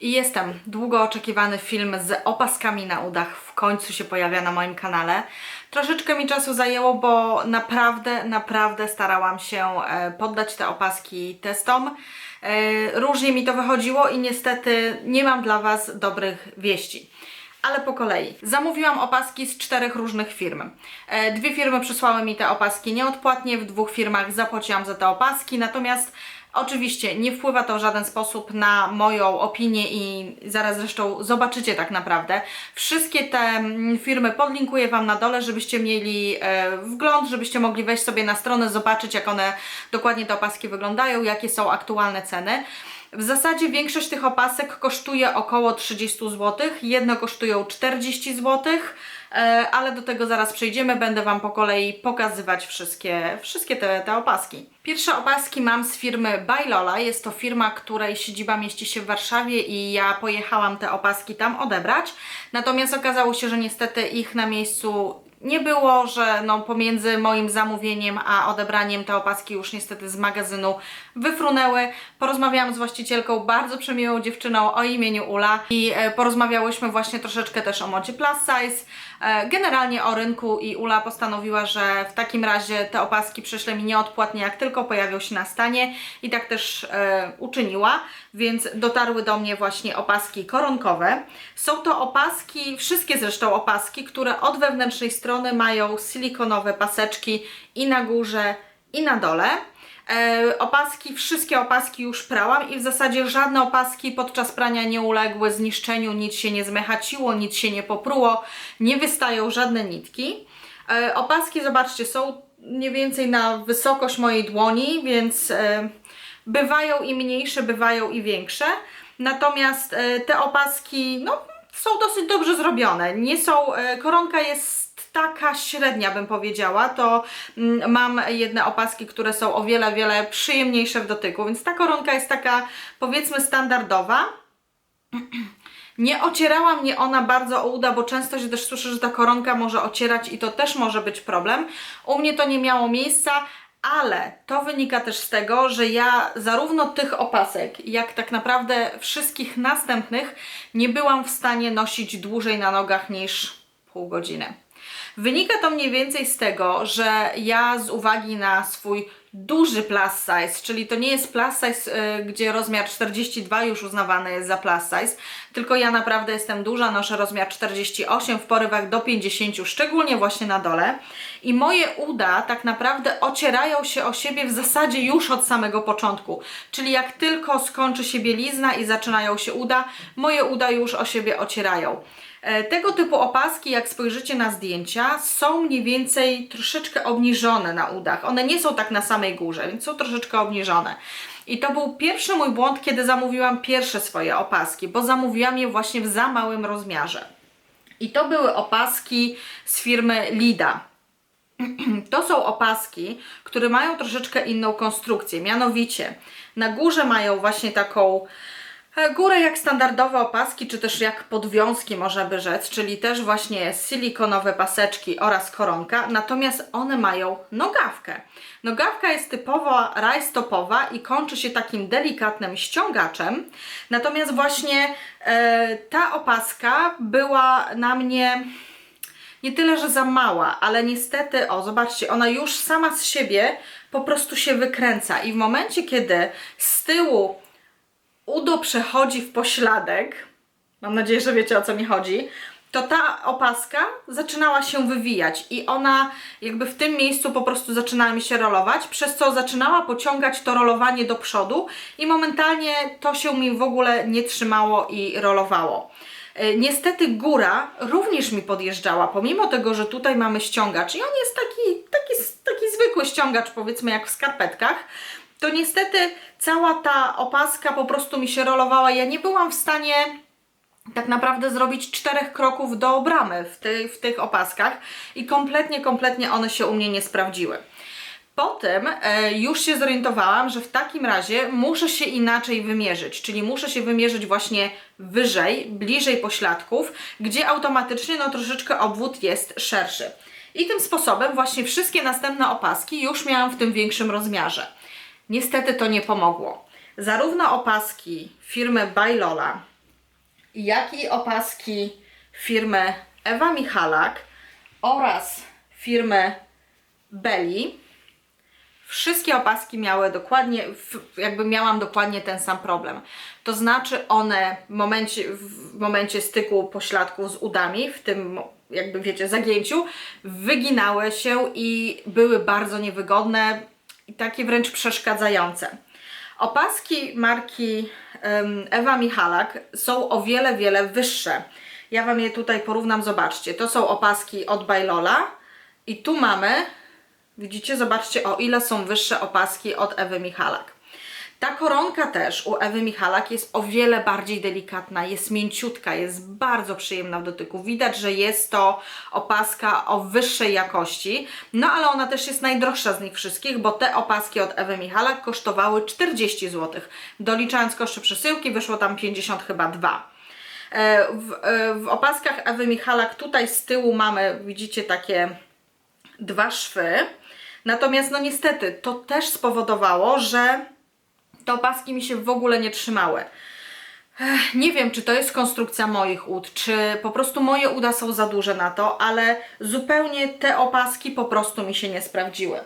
I jestem. Długo oczekiwany film z opaskami na udach w końcu się pojawia na moim kanale. Troszeczkę mi czasu zajęło, bo naprawdę, naprawdę starałam się e, poddać te opaski testom. E, Różnie mi to wychodziło i niestety nie mam dla Was dobrych wieści. Ale po kolei. Zamówiłam opaski z czterech różnych firm. E, Dwie firmy przysłały mi te opaski nieodpłatnie, w dwóch firmach zapłaciłam za te opaski, natomiast Oczywiście nie wpływa to w żaden sposób na moją opinię i zaraz zresztą zobaczycie tak naprawdę. Wszystkie te mm, firmy podlinkuję Wam na dole, żebyście mieli e, wgląd, żebyście mogli wejść sobie na stronę, zobaczyć jak one dokładnie te opaski wyglądają, jakie są aktualne ceny. W zasadzie większość tych opasek kosztuje około 30 zł, jedno kosztują 40 zł, e, ale do tego zaraz przejdziemy, będę Wam po kolei pokazywać wszystkie, wszystkie te, te opaski. Pierwsze opaski mam z firmy Bajlola, jest to firma, której siedziba mieści się w Warszawie i ja pojechałam te opaski tam odebrać, natomiast okazało się, że niestety ich na miejscu nie było, że no pomiędzy moim zamówieniem a odebraniem te opaski już niestety z magazynu wyfrunęły. Porozmawiałam z właścicielką, bardzo przemiłą dziewczyną o imieniu Ula i e, porozmawiałyśmy właśnie troszeczkę też o modzie plus size, e, generalnie o rynku i Ula postanowiła, że w takim razie te opaski przyśle mi nieodpłatnie, jak tylko pojawią się na stanie i tak też e, uczyniła, więc dotarły do mnie właśnie opaski koronkowe. Są to opaski, wszystkie zresztą opaski, które od wewnętrznej strony mają silikonowe paseczki i na górze i na dole. E, opaski, wszystkie opaski już prałam i w zasadzie żadne opaski podczas prania nie uległy zniszczeniu, nic się nie zmechaciło, nic się nie popruło, nie wystają żadne nitki. E, opaski, zobaczcie, są mniej więcej na wysokość mojej dłoni, więc e, bywają i mniejsze, bywają i większe. Natomiast te opaski, no, są dosyć dobrze zrobione. Nie są, koronka jest taka średnia, bym powiedziała, to mm, mam jedne opaski, które są o wiele, wiele przyjemniejsze w dotyku, więc ta koronka jest taka, powiedzmy, standardowa. Nie ocierała mnie ona bardzo o uda, bo często się też słyszę, że ta koronka może ocierać i to też może być problem. U mnie to nie miało miejsca, ale to wynika też z tego, że ja zarówno tych opasek, jak tak naprawdę wszystkich następnych nie byłam w stanie nosić dłużej na nogach niż pół godziny. Wynika to mniej więcej z tego, że ja z uwagi na swój duży plus size, czyli to nie jest plus size, y, gdzie rozmiar 42 już uznawany jest za plus size, tylko ja naprawdę jestem duża, noszę rozmiar 48 w porywach do 50, szczególnie właśnie na dole i moje uda tak naprawdę ocierają się o siebie w zasadzie już od samego początku, czyli jak tylko skończy się bielizna i zaczynają się uda, moje uda już o siebie ocierają. E, Tego typu opaski, jak spojrzycie na zdjęcia, są mniej więcej troszeczkę obniżone na udach. One nie są tak na samej górze, więc są troszeczkę obniżone. I to był pierwszy mój błąd, kiedy zamówiłam pierwsze swoje opaski, bo zamówiłam je właśnie w za małym rozmiarze. I to były opaski z firmy Lida. To są opaski, które mają troszeczkę inną konstrukcję. Mianowicie na górze mają właśnie taką górę jak standardowe opaski, czy też jak podwiązki można by rzec, czyli też właśnie silikonowe paseczki oraz koronka, natomiast one mają nogawkę. Nogawka jest typowo rajstopowa i kończy się takim delikatnym ściągaczem, natomiast właśnie e, ta opaska była na mnie nie tyle, że za mała, ale niestety, o zobaczcie, ona już sama z siebie po prostu się wykręca i w momencie, kiedy z tyłu udo przechodzi w pośladek, mam nadzieję, że wiecie o co mi chodzi, to ta opaska zaczynała się wywijać i ona jakby w tym miejscu po prostu zaczynała mi się rolować, przez co zaczynała pociągać to rolowanie do przodu i momentalnie to się mi w ogóle nie trzymało i rolowało. E, Niestety góra również mi podjeżdżała, pomimo tego, że tutaj mamy ściągacz. I on jest taki, taki, taki zwykły ściągacz, powiedzmy jak w skarpetkach, to niestety cała ta opaska po prostu mi się rolowała. Ja nie byłam w stanie tak naprawdę zrobić czterech kroków do bramy w, ty, w tych opaskach i kompletnie, kompletnie one się u mnie nie sprawdziły. Potem e, już się zorientowałam, że w takim razie muszę się inaczej wymierzyć, czyli muszę się wymierzyć właśnie wyżej, bliżej pośladków, gdzie automatycznie no troszeczkę obwód jest szerszy. I tym sposobem właśnie wszystkie następne opaski już miałam w tym większym rozmiarze. Niestety to nie pomogło. Zarówno opaski firmy Bajlola, jak i opaski firmy Ewa Michalak oraz firmy Belli. Wszystkie opaski miały dokładnie, jakby miałam dokładnie ten sam problem. To znaczy one w momencie, w momencie styku pośladków z udami, w tym jakby wiecie, zagięciu, wyginały się i były bardzo niewygodne i takie wręcz przeszkadzające. Opaski marki Ewa Michalak są o wiele, wiele wyższe. Ja Wam je tutaj porównam, zobaczcie. To są opaski od Bajlola i tu mamy Widzicie, zobaczcie o ile są wyższe opaski od Ewy Michalak. Ta koronka też u Ewy Michalak jest o wiele bardziej delikatna, jest mięciutka, jest bardzo przyjemna w dotyku. Widać, że jest to opaska o wyższej jakości, no ale ona też jest najdroższa z nich wszystkich, bo te opaski od Ewy Michalak kosztowały 40 zł. Doliczając koszty przesyłki wyszło tam 50 chyba 2. E, W, e, w opaskach Ewy Michalak tutaj z tyłu mamy, widzicie, takie dwa szwy. Natomiast no niestety to też spowodowało, że te opaski mi się w ogóle nie trzymały. Ech, Nie wiem, czy to jest konstrukcja moich ud, czy po prostu moje uda są za duże na to, ale zupełnie te opaski po prostu mi się nie sprawdziły.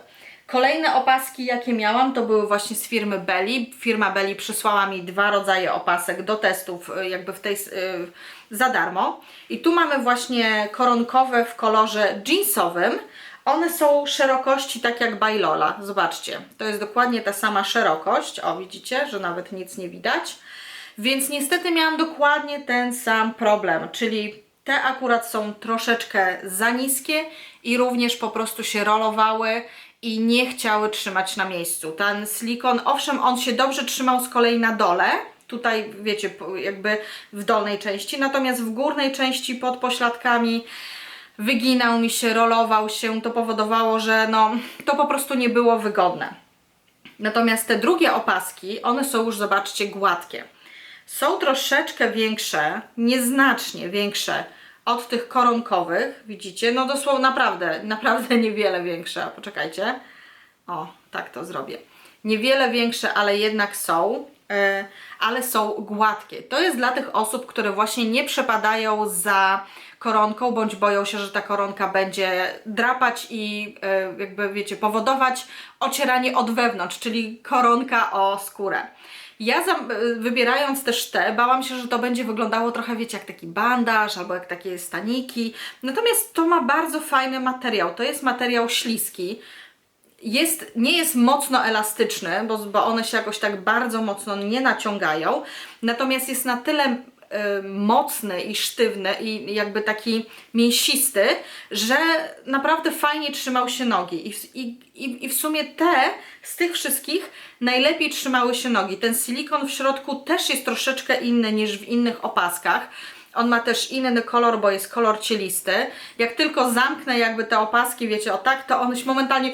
Kolejne opaski, jakie miałam, to były właśnie z firmy Belli. Firma Belli przysłała mi dwa rodzaje opasek do testów, y, jakby w tej, y, za darmo. I tu mamy właśnie koronkowe w kolorze jeansowym. One są szerokości tak jak Bajlola. Zobaczcie, to jest dokładnie ta sama szerokość. O, widzicie, że nawet nic nie widać. Więc niestety miałam dokładnie ten sam problem, czyli te akurat są troszeczkę za niskie i również po prostu się rolowały i nie chciały trzymać na miejscu. Ten silikon, owszem, on się dobrze trzymał z kolei na dole, tutaj wiecie, jakby w dolnej części, natomiast w górnej części pod pośladkami wyginał mi się, rolował się, to powodowało, że no, to po prostu nie było wygodne. Natomiast te drugie opaski, one są już, zobaczcie, gładkie. Są troszeczkę większe, nieznacznie większe od tych koronkowych, widzicie? No dosłownie naprawdę, naprawdę niewiele większe. Poczekajcie. O, tak to zrobię. Niewiele większe, ale jednak są, ale są gładkie. To jest dla tych osób, które właśnie nie przepadają za koronką, bądź boją się, że ta koronka będzie drapać i e, jakby wiecie, powodować ocieranie od wewnątrz, czyli koronka o skórę. Ja za, wybierając też te, bałam się, że to będzie wyglądało trochę, wiecie, jak taki bandaż albo jak takie staniki. Natomiast to ma bardzo fajny materiał. To jest materiał śliski. Jest, nie jest mocno elastyczny, bo, bo one się jakoś tak bardzo mocno nie naciągają. Natomiast jest na tyle y, mocny i sztywny i jakby taki mięsisty, że naprawdę fajnie trzymał się nogi. I, i, I w sumie te z tych wszystkich najlepiej trzymały się nogi. Ten silikon w środku też jest troszeczkę inny niż w innych opaskach. On ma też inny kolor, bo jest kolor cielisty. Jak tylko zamknę jakby te opaski, wiecie, o tak, to on się momentalnie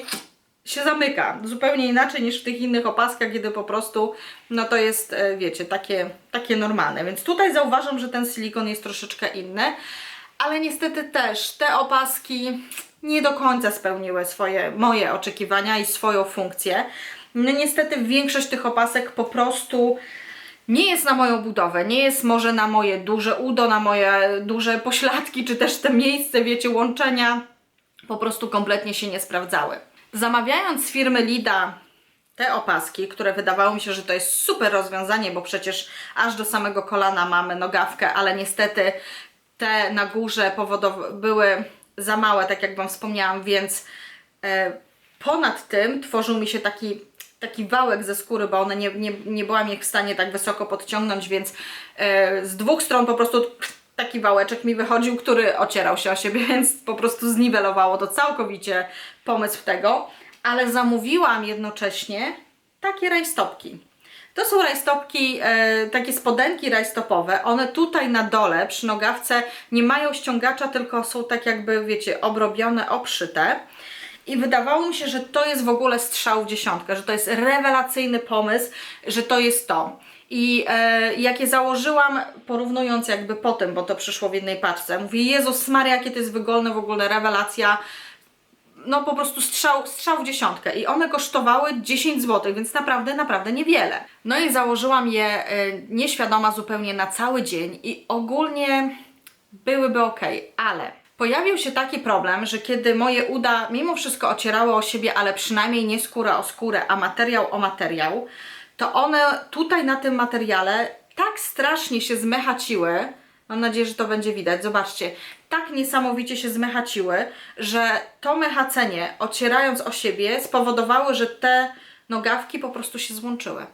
się zamyka. Zupełnie inaczej niż w tych innych opaskach, kiedy po prostu, no to jest, e, wiecie, takie, takie normalne. Więc tutaj zauważam, że ten silikon jest troszeczkę inny, ale niestety też te opaski nie do końca spełniły swoje, moje oczekiwania i swoją funkcję. No niestety większość tych opasek po prostu nie jest na moją budowę, nie jest może na moje duże udo, na moje duże pośladki, czy też te miejsce, wiecie, łączenia po prostu kompletnie się nie sprawdzały. Zamawiając z firmy Lida te opaski, które wydawało mi się, że to jest super rozwiązanie, bo przecież aż do samego kolana mamy nogawkę, ale niestety te na górze były za małe, tak jak Wam wspomniałam, więc e, ponad tym tworzył mi się taki, taki wałek ze skóry, bo one nie, nie, nie byłam ich w stanie tak wysoko podciągnąć, więc e, z dwóch stron po prostu taki wałeczek mi wychodził, który ocierał się o siebie, więc po prostu zniwelowało to całkowicie pomysł tego, ale zamówiłam jednocześnie takie rajstopki. To są rajstopki, e, takie spodenki rajstopowe. One tutaj na dole przy nogawce nie mają ściągacza, tylko są tak jakby, wiecie, obrobione, obszyte. I wydawało mi się, że to jest w ogóle strzał w dziesiątkę, że to jest rewelacyjny pomysł, że to jest to. I e, założyłam, porównując jakby potem, bo to przyszło w jednej paczce, mówię, Jezus Maria, jakie to jest wygodne, w ogóle rewelacja. No po prostu strzał, strzał w dziesiątkę. I one kosztowały 10 zł, więc naprawdę, naprawdę niewiele. No i założyłam je y, nieświadoma zupełnie na cały dzień i ogólnie byłyby ok, ale pojawił się taki problem, że kiedy moje uda mimo wszystko ocierały o siebie, ale przynajmniej nie skóra o skórę, a materiał o materiał, to one tutaj na tym materiale tak strasznie się zmechaciły, mam nadzieję, że to będzie widać, zobaczcie, tak niesamowicie się zmechaciły, że to mechacenie ocierając o siebie spowodowały, że te nogawki po prostu się złączyły.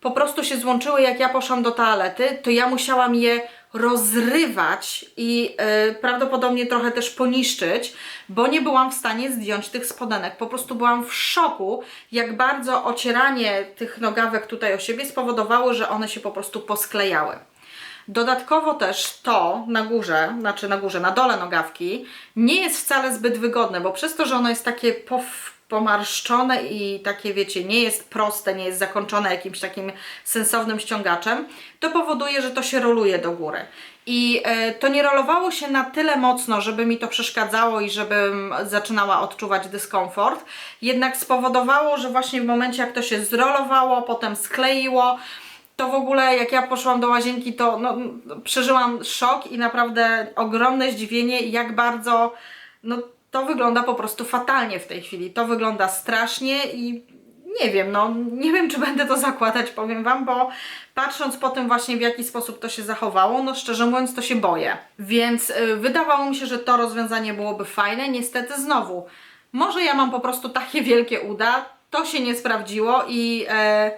Po prostu się złączyły, jak ja poszłam do toalety, to ja musiałam je rozrywać i y, prawdopodobnie trochę też poniszczyć, bo nie byłam w stanie zdjąć tych spodenek. Po prostu byłam w szoku, jak bardzo ocieranie tych nogawek tutaj o siebie spowodowało, że one się po prostu posklejały. Dodatkowo też to na górze, znaczy na górze, na dole nogawki, nie jest wcale zbyt wygodne, bo przez to, że ono jest takie pow pomarszczone i takie, wiecie, nie jest proste, nie jest zakończone jakimś takim sensownym ściągaczem, to powoduje, że to się roluje do góry. I e, to nie rolowało się na tyle mocno, żeby mi to przeszkadzało i żebym zaczynała odczuwać dyskomfort, jednak spowodowało, że właśnie w momencie jak to się zrolowało, potem skleiło, to w ogóle jak ja poszłam do łazienki, to no, przeżyłam szok i naprawdę ogromne zdziwienie, jak bardzo no, to wygląda po prostu fatalnie w tej chwili. To wygląda strasznie i nie wiem, no nie wiem, czy będę to zakładać, powiem Wam, bo patrząc po tym właśnie w jaki sposób to się zachowało, no szczerze mówiąc to się boję. Więc y, wydawało mi się, że to rozwiązanie byłoby fajne. Niestety znowu, może ja mam po prostu takie wielkie uda, to się nie sprawdziło i... E,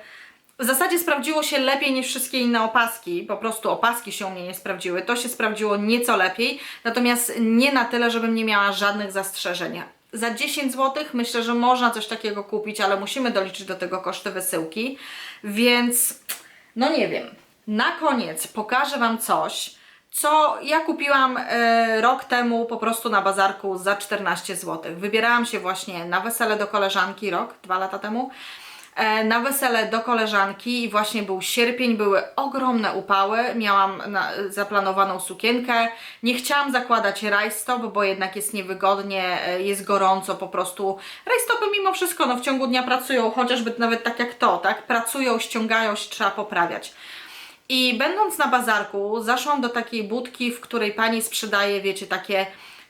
w zasadzie sprawdziło się lepiej niż wszystkie inne opaski. Po prostu opaski się u mnie nie sprawdziły. To się sprawdziło nieco lepiej, natomiast nie na tyle, żebym nie miała żadnych zastrzeżeń. Za 10 zł myślę, że można coś takiego kupić, ale musimy doliczyć do tego koszty wysyłki, więc no nie wiem. Na koniec pokażę Wam coś, co ja kupiłam e, rok temu po prostu na bazarku za 14 zł. Wybierałam się właśnie na wesele do koleżanki rok, dwa lata temu. E, na wesele do koleżanki i właśnie był sierpień, były ogromne upały, miałam na, zaplanowaną sukienkę, nie chciałam zakładać rajstop, bo jednak jest niewygodnie, e, jest gorąco po prostu. Rajstopy mimo wszystko no, w ciągu dnia pracują, chociażby nawet tak jak to, tak? Pracują, ściągają się, trzeba poprawiać. I będąc na bazarku, zaszłam do takiej budki, w której pani sprzedaje, wiecie, takie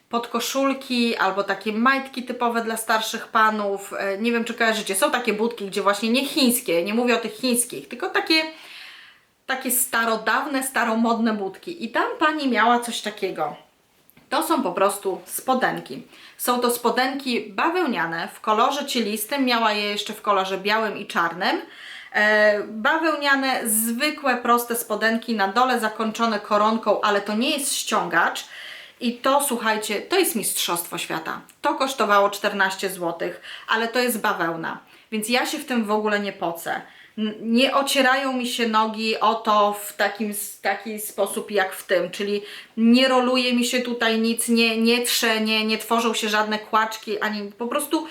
podkoszulki albo takie majtki typowe dla starszych panów. E, nie wiem, czy kojarzycie. Są takie budki, gdzie właśnie nie chińskie, nie mówię o tych chińskich, tylko takie, takie starodawne, staromodne budki. I tam pani miała coś takiego. To są po prostu spodenki. Są to spodenki bawełniane w kolorze cielistym, miała je jeszcze w kolorze białym i czarnym. E, bawełniane, zwykłe, proste spodenki, na dole zakończone koronką, ale to nie jest ściągacz, i to, słuchajcie, to jest Mistrzostwo Świata. To kosztowało 14 zł, ale to jest bawełna. Więc ja się w tym w ogóle nie pocę. Nie ocierają mi się nogi o to w takim, taki sposób jak w tym, czyli nie roluje mi się tutaj nic, nie, nie trze, nie, nie tworzą się żadne kłaczki, ani po prostu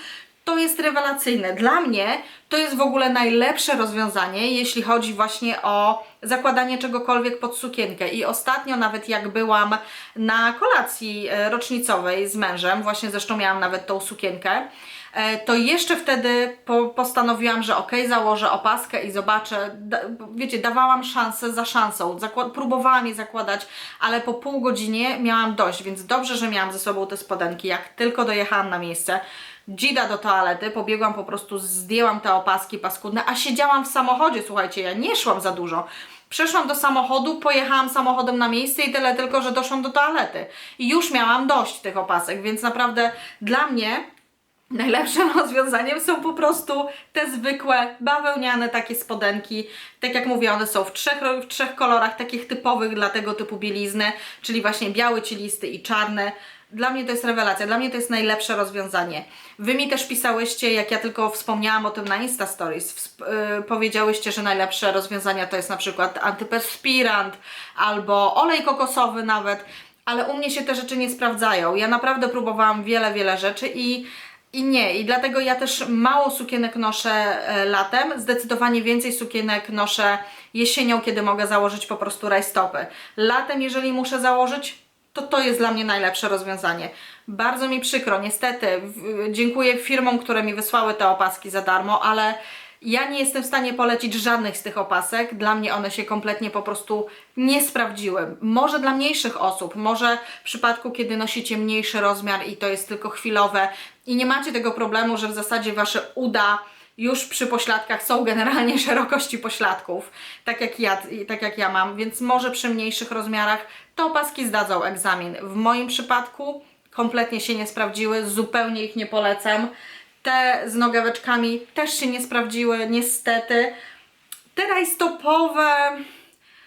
to jest rewelacyjne. Dla mnie to jest w ogóle najlepsze rozwiązanie, jeśli chodzi właśnie o zakładanie czegokolwiek pod sukienkę. I ostatnio nawet jak byłam na kolacji e, rocznicowej z mężem, właśnie zresztą miałam nawet tą sukienkę, e, to jeszcze wtedy po, postanowiłam, że ok, założę opaskę i zobaczę. Da, wiecie, dawałam szansę za szansą. Próbowałam je zakładać, ale po pół godzinie miałam dość, więc dobrze, że miałam ze sobą te spodenki. Jak tylko dojechałam na miejsce, dzida do toalety, pobiegłam po prostu, zdjęłam te opaski paskudne, a siedziałam w samochodzie, słuchajcie, ja nie szłam za dużo. Przeszłam do samochodu, pojechałam samochodem na miejsce i tyle tylko, że doszłam do toalety. I już miałam dość tych opasek, więc naprawdę dla mnie Najlepszym rozwiązaniem są po prostu te zwykłe, bawełniane takie spodenki. Tak jak mówię, one są w trzech, w trzech kolorach, takich typowych dla tego typu bielizny, czyli właśnie biały, cielisty i czarny. Dla mnie to jest rewelacja, dla mnie to jest najlepsze rozwiązanie. Wy mi też pisałyście, jak ja tylko wspomniałam o tym na Insta Stories, yy, powiedziałyście, że najlepsze rozwiązania to jest na przykład antyperspirant albo olej kokosowy nawet, ale u mnie się te rzeczy nie sprawdzają. Ja naprawdę próbowałam wiele, wiele rzeczy i i nie, i dlatego ja też mało sukienek noszę e, latem, zdecydowanie więcej sukienek noszę jesienią, kiedy mogę założyć po prostu rajstopy. Latem, jeżeli muszę założyć, to to jest dla mnie najlepsze rozwiązanie. Bardzo mi przykro, niestety. Dziękuję firmom, które mi wysłały te opaski za darmo, ale ja nie jestem w stanie polecić żadnych z tych opasek. Dla mnie one się kompletnie po prostu nie sprawdziły. Może dla mniejszych osób, może w przypadku, kiedy nosicie mniejszy rozmiar i to jest tylko chwilowe i nie macie tego problemu, że w zasadzie wasze uda już przy pośladkach są generalnie szerokości pośladków, tak jak ja, tak jak ja mam, więc może przy mniejszych rozmiarach te opaski zdadzą egzamin. W moim przypadku kompletnie się nie sprawdziły, zupełnie ich nie polecam. Te z nogaweczkami też się nie sprawdziły, niestety. Te rajstopowe,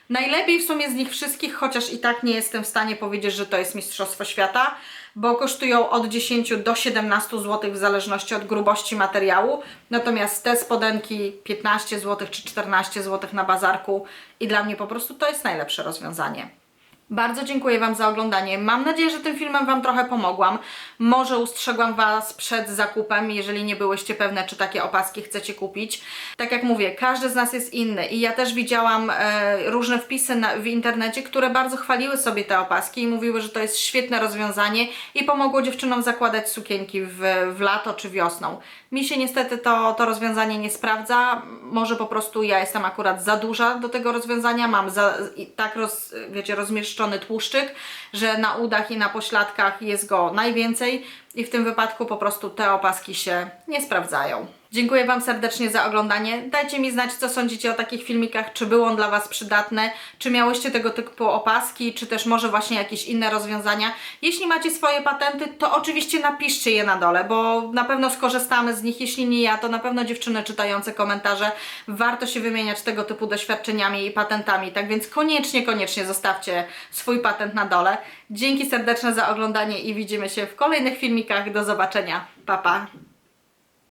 najlepiej w sumie z nich wszystkich, chociaż i tak nie jestem w stanie powiedzieć, że to jest Mistrzostwo Świata, bo kosztują od 10 do 17 zł w zależności od grubości materiału. Natomiast te spodenki 15 zł czy 14 zł na bazarku i dla mnie po prostu to jest najlepsze rozwiązanie. Bardzo dziękuję Wam za oglądanie. Mam nadzieję, że tym filmem Wam trochę pomogłam. Może ustrzegłam Was przed zakupem, jeżeli nie byłyście pewne, czy takie opaski chcecie kupić. Tak jak mówię, każdy z nas jest inny i ja też widziałam e, różne wpisy na, w internecie, które bardzo chwaliły sobie te opaski i mówiły, że to jest świetne rozwiązanie i pomogło dziewczynom zakładać sukienki w, w lato czy wiosną. Mi się niestety to, to rozwiązanie nie sprawdza. Może po prostu ja jestem akurat za duża do tego rozwiązania. Mam za, tak roz, wiecie, rozmieszczony tłuszczyk, że na udach i na pośladkach jest go najwięcej i w tym wypadku po prostu te opaski się nie sprawdzają. Dziękuję Wam serdecznie za oglądanie. Dajcie mi znać, co sądzicie o takich filmikach, czy był on dla Was przydatny, czy miałyście tego typu opaski, czy też może właśnie jakieś inne rozwiązania. Jeśli macie swoje patenty, to oczywiście napiszcie je na dole, bo na pewno skorzystamy z nich. Jeśli nie ja, to na pewno dziewczyny czytające komentarze. Warto się wymieniać tego typu doświadczeniami i patentami, tak więc koniecznie, koniecznie zostawcie swój patent na dole. Dzięki serdeczne za oglądanie i widzimy się w kolejnych filmikach. Do zobaczenia. Pa, pa.